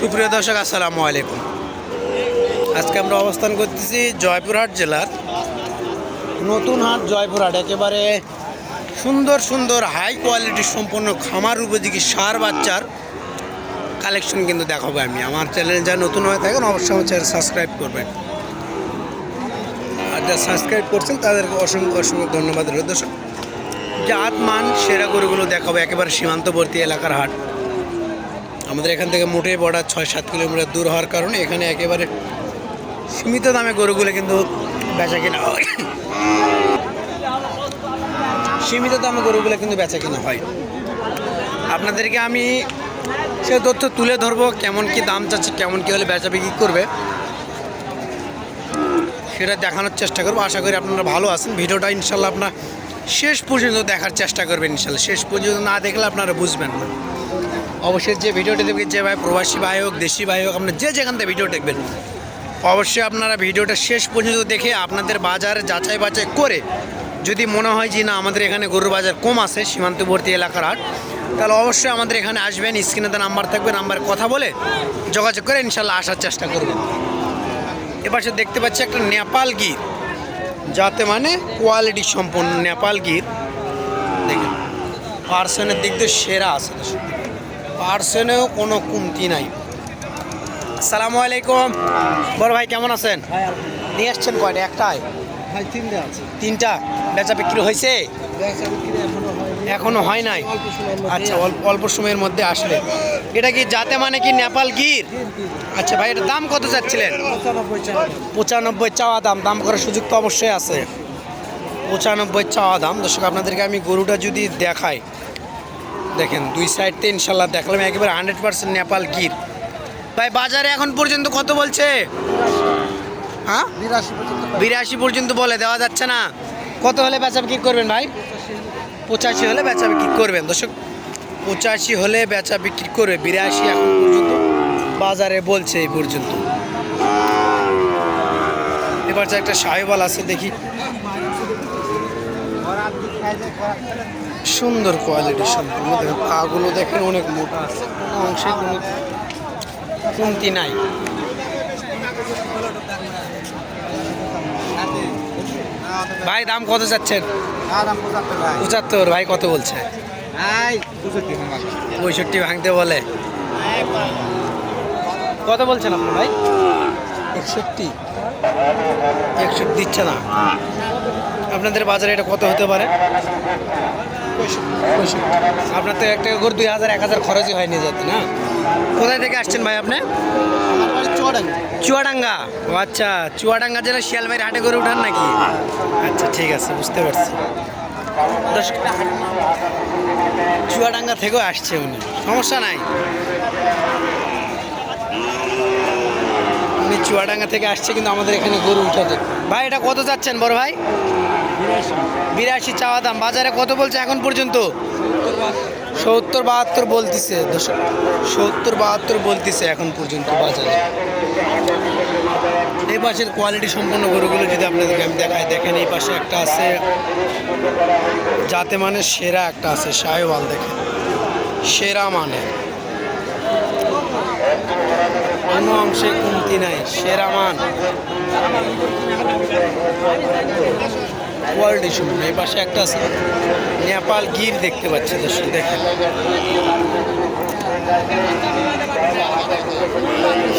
সুপ্রিয় দর্শক, আসসালামু আলাইকুম। আজকে আমরা অবস্থান করতেছি জয়পুরহাট জেলার নতুন হাট জয়পুরহাট। একেবারে সুন্দর সুন্দর হাই কোয়ালিটি সম্পন্ন খামার উপযোগী সার বাচ্চার কালেকশন কিন্তু দেখাবো আমি। আমার চ্যানেলে যা নতুন হয়ে থাকেন, অবশ্যই আমার চ্যানেল সাবস্ক্রাইব করবেন। আর যা সাবস্ক্রাইব করছেন, তাদেরকে অসংখ্য অসংখ্য ধন্যবাদ। দর্শক জাত মান সেরা গরুগুলো দেখাবো। একেবারে সীমান্তবর্তী এলাকার হাট। আমাদের এখান থেকে মোটে বড়া ছয় সাত কিলোমিটার দূর হওয়ার কারণে এখানে একেবারে সীমিত দামে গরুগুলো কিন্তু বেচা কেনা হয়। সীমিত দামে গরুগুলো কিন্তু বেচা কেনা হয়। আপনাদেরকে আমি সে তথ্য তুলে ধরবো, কেমন কি দাম চাচ্ছে, কেমন কি হলে বেচা বিক্রি করবে। সেটা দেখানোর চেষ্টা করব। আশা করি আপনারা ভালো আছেন। ভিডিওটা ইনশাল্লাহ আপনার শেষ পর্যন্ত দেখার চেষ্টা করবেন ইনশাল্লাহ। শেষ পর্যন্ত না দেখলে আপনারা বুঝবেন না। অবশ্যই যে ভিডিওটি দেখবেন, যে ভাই প্রবাসী ভাই হোক, দেশি ভাই হোক, আপনার যে যেখান থেকে ভিডিও দেখবেন, অবশ্যই আপনারা ভিডিওটা শেষ পর্যন্ত দেখে আপনাদের বাজার যাচাই বাছাই করে যদি মনে হয় যে না, আমাদের এখানে গরুর বাজার কম আছে, সীমান্তবর্তী এলাকার হাট, তাহলে অবশ্যই আমাদের এখানে আসবেন, স্ক্রিনে নাম্বার থাকবে, নাম্বার কথা বলে যোগাযোগ করে ইনশাল্লাহ আসার চেষ্টা করবেন এবার সে দেখতে পাচ্ছি একটা নেপাল গীত, যাতে মানে কোয়ালিটি সম্পন্ন নেপাল গীত। দেখেন, পার্সনের দিক দিয়ে সেরা আছে। পার্সনেও কোনো কমতি নাই। সালামু আলাইকুম। বড় ভাই কেমন আছেন? নিয়ে আসছেন কয়টা? একটাই ভাই তিনটে আছে। তিনটা? বেচা বিক্রি হয়েছে? এখনও হয় নাই? অল্প সময়ের মধ্যে আচ্ছা অল্প সময়ের মধ্যে আসলে এটা কি যাতে মানে কি নেপাল গির? আচ্ছা ভাই এটার দাম কত চাচ্ছিলেন? পঁচানব্বই চাওয়া দাম। দাম করার সুযোগ তো অবশ্যই আছে। পঁচানব্বই চাওয়া দাম। দর্শক আপনাদেরকে আমি গরুটা যদি দেখাই দেখেন দুই সাইডতে ইনশাল্লাহ দেখলাম একেবারে হান্ড্রেড পার্সেন্ট নেপাল গির। ভাই বাজারে এখন পর্যন্ত কত বলছে? হ্যাঁ? বিরাশি পর্যন্ত বলে। দেওয়া যাচ্ছে না। কত হলে বেচা বিক্রি করবেন ভাই? পঁচাশি হলে বেচা বিক্রি করবেন? দর্শক পঁচাশি হলে বেচা বিক্রি করবে? বিরাশি এখন পর্যন্ত বাজারে বলছে এই পর্যন্ত। এবার যে একটা সাহেবাল আছে দেখি। সুন্দর কোয়ালিটি সম্পূর্ণ। দেখেন, পাগুলো দেখেন অনেক মোটা আছে। কোনো অংশে কোনো কমতি নাই। ভাই, দাম কত যাচ্ছেন পঁচাত্তর। ভাই, কত বলছে? পঁয়ষট্টি ভাঙতে বলে। কত বলছেন আপনি ভাই? একষট্টি। একষট্টি দিচ্ছে না। আপনাদের বাজারে এটা কত হতে পারে? আপনার তো একটা করে দুই হাজার এক হাজার খরচই হয়নি যাতে না? কোথায় থেকে আসছেন ভাই আপনি? চড়াঙ্গা চুয়াডাঙ্গা। ও আচ্ছা চুয়াডাঙ্গা জেলা শিয়ালবাড়ি হাটে করে উঠান নাকি? আচ্ছা ঠিক আছে বুঝতে পারছি। চুয়াডাঙ্গা থেকেও আসছে উনি। সমস্যা নাই। উনি চুয়াডাঙ্গা থেকে আসছে কিন্তু আমাদের এখানে গরু উঠাতে ভাই এটা কত যাচ্ছেন বড় ভাই? বিরাশি চাওয়া দাম। বাজারে কত বলছে এখন পর্যন্ত? সত্তর বাহাত্তর বলতেছে সত্তর বাহাত্তর বলতেছে এখন পর্যন্ত বাজারে। এই পাশের কোয়ালিটি সম্পন্ন গরুগুলো যদি আপনাদেরকে আমি দেখাই, দেখেন এই পাশে একটা আছে, যাতে মানে সেরা একটা আছে সাহেওয়াল দেখেন। সেরা মানে কোনো অংশে কমতি নাই, সেরা মান। কোয়ালিটি সম্পন্ন এই পাশে একটা আছে। নেপাল গির দেখতে পাচ্ছি দর্শক দেখেন।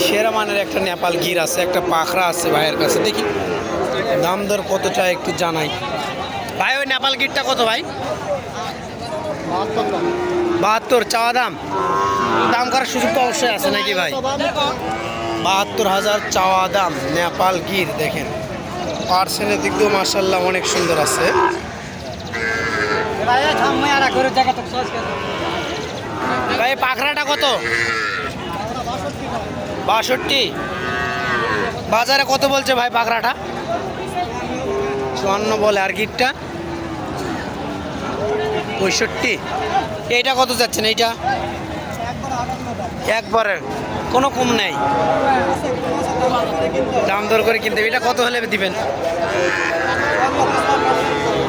সেরা মানের একটা নেপাল গির আছে একটা পাখরা আছে ভাইয়ের কাছে। দেখি দাম দর কত চাই একটু জানাই। ভাই ওই নেপাল গিরটা কত ভাই? বাহাত্তর চাওয়া দাম? দাম করার সুযোগ তো অবশ্যই আছে নাকি ভাই? বাহাত্তর হাজার চাওয়া দাম নেপাল গির দেখেন। পার্সেলের দিক দিয়েও মার্শাল্লাহ অনেক সুন্দর আছে। ভাই পাখরাটা কত? বাষট্টি। বাজারে কত বলছে ভাই পাখরাটা চুয়ান্ন বলে, আর গিটটা? পঁয়ষট্টি। এইটা কত যাচ্ছেন এইটা? একবারে। কোনো কম নেই। দাম দর করে কিনতে। এটা কত হলে দিবেন?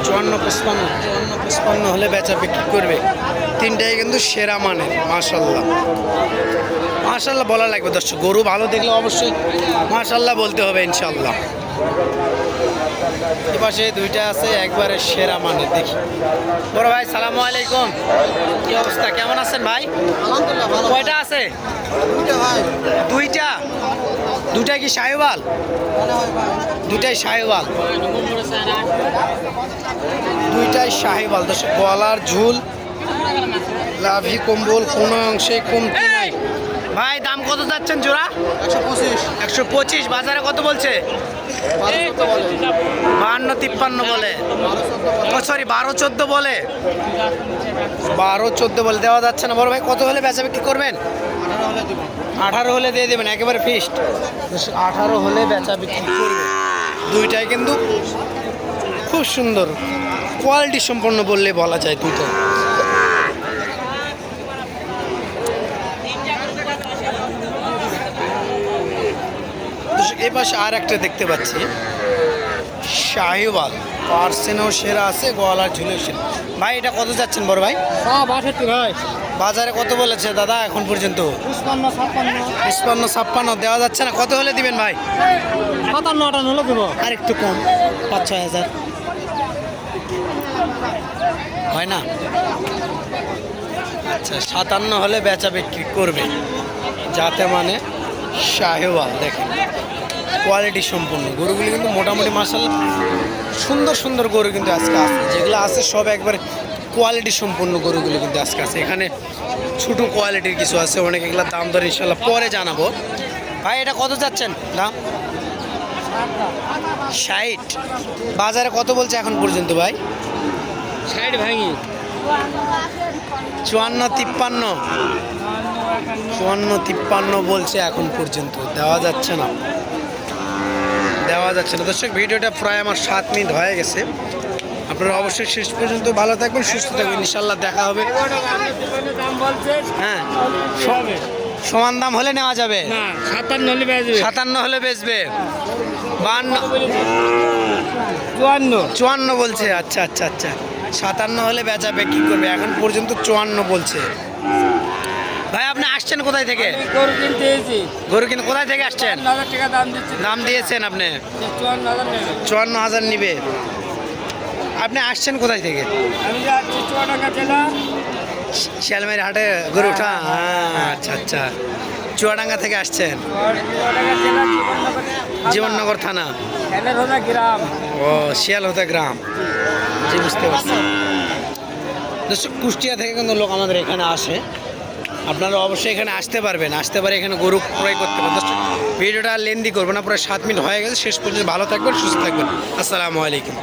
চুয়ান্ন পঁচপান্ন। চুয়ান্ন পঁচপান্ন হলে বেচা বিক্রি করবে। তিনটাই কিন্তু সেরা মানের মাশাল্লাহ মাশাল্লাহ বলা লাগবে দর্শক, গরু ভালো দেখলে অবশ্যই মাশাল্লাহ বলতে হবে ইনশাল্লাহ এপাশে দুইটা আছে একবারে সেরা মানে দেখি। বড় ভাই সালাম আলাইকুম। কি অবস্থা? কেমন আছেন ভাই? কয়টা আছে? দুইটা দুইটা? কি সাহেবাল? দুইটাই সাহেবাল। দুইটাই সাহেবাল। গলার ঝুল লাভি কম্বল কোনো অংশে কমতি নাই। ভাই দাম কত যাচ্ছেন জোড়া? একশো পঁচিশ। একশো পঁচিশ বাজারে কত বলছে? বাহান্ন তিপ্পান্ন বলে। সরি বারো চোদ্দ বলে। বারো চোদ্দ বলে, দেওয়া যাচ্ছে না। বড় ভাই, কত হলে বেচা বিক্রি করবেন? আঠারো হলে দিয়ে দেবেন, একেবারে ফিক্সড আঠারো হলে বেচা বিক্রি করবে দুইটাই কিন্তু খুব সুন্দর। কোয়ালিটি সম্পন্ন বললে বলা যায় দুইটা। এই পাশে আর একটা দেখতে পাচ্ছি। শাহিওয়াল। পার্সেনও সেরা আছে গোয়ালার ঝুলে সেরা। ভাই এটা কত যাচ্ছেন বড় ভাই? বাষট্টি ভাই। বাজারে কত বলেছে দাদা এখন পর্যন্ত? ছাপ্পান্ন। ছাপ্পান্ন দেওয়া যাচ্ছে না। কত হলে দিবেন ভাই? সাতান্ন আটান্ন হলে দেবো। আর একটু কম পাঁচ ছয় হাজার। হয় না? আচ্ছা সাতান্ন হলে বেচা বিক্রি করবে। যাতে মানে শাহেওয়াল দেখেন। কোয়ালিটি সম্পূর্ণ। গরুগুলি কিন্তু মোটামুটি মাসাল সুন্দর সুন্দর গরু কিন্তু আজকে আছে। যেগুলো আছে সব একবার কোয়ালিটি সম্পূর্ণ গরুগুলি কিন্তু আজকে আছে। এখানে ছোটো কোয়ালিটির কিছু আছে অনেক এগুলো দাম দর ইনশাল্লাহ পরে জানাব। ভাই এটা কত যাচ্ছেন? দাম? ষাট। বাজারে কত বলছে এখন পর্যন্ত ভাই? ষাট ভাঙি। চুয়ান্ন তিপ্পান্ন। চুয়ান্ন তিপ্পান্ন বলছে এখন পর্যন্ত। দেওয়া যাচ্ছে না। দেওয়া যাচ্ছে না। দর্শক ভিডিওটা প্রায় আমার সাত মিনিট হয়ে গেছে। আপনারা অবশ্যই শেষ পর্যন্ত ভালো থাকবেন সুস্থ থাকবেন। ইনশাল্লাহ দেখা হবে। হ্যাঁ সমান দাম হলে নেওয়া যাবে। সাতান্ন হলে বেচবে সাতান্ন হলে বেচবে। বান্ন চুয়ান্ন। চুয়ান্ন বলছে। আচ্ছা আচ্ছা আচ্ছা। সাতান্ন হলে বেচা বিক্রি করবে। এখন পর্যন্ত চুয়ান্ন বলছে। ভাই আপনি আসছেন কোথায় থেকে? গরু কিনতে এসেছি। গরু কিন্তু কোথায় থেকে আসছেন? টাকা দাম দিচ্ছি। দাম দিয়েছেন আপনি? চুয়ান্ন হাজার নেবে। আপনি আসছেন কোথায় থেকে? আমি যাচ্ছি চুয়াডাঙ্গা জেলা। শিয়ালমারি হাটে গরু উঠা হ্যাঁ, আচ্ছা আচ্ছা। চুয়াডাঙ্গা থেকে আসছেন? জীবননগর জীবননগর থানা। গ্রাম। ও শিয়ালহতা গ্রাম। জি বুঝতে পারছি। কুষ্টিয়া থেকে কিন্তু লোক আমাদের এখানে আসে। আপনারা অবশ্যই এখানে আসতে পারবেন, আসতে পারে এখানে গরু ক্রয় করতে পারেন ভিডিওটা লেন্দি করব না প্রায় সাত মিনিট হয়ে গেছে, শেষ পর্যন্ত ভালো থাকবেন, সুস্থ থাকবেন। আসসালামু আলাইকুম।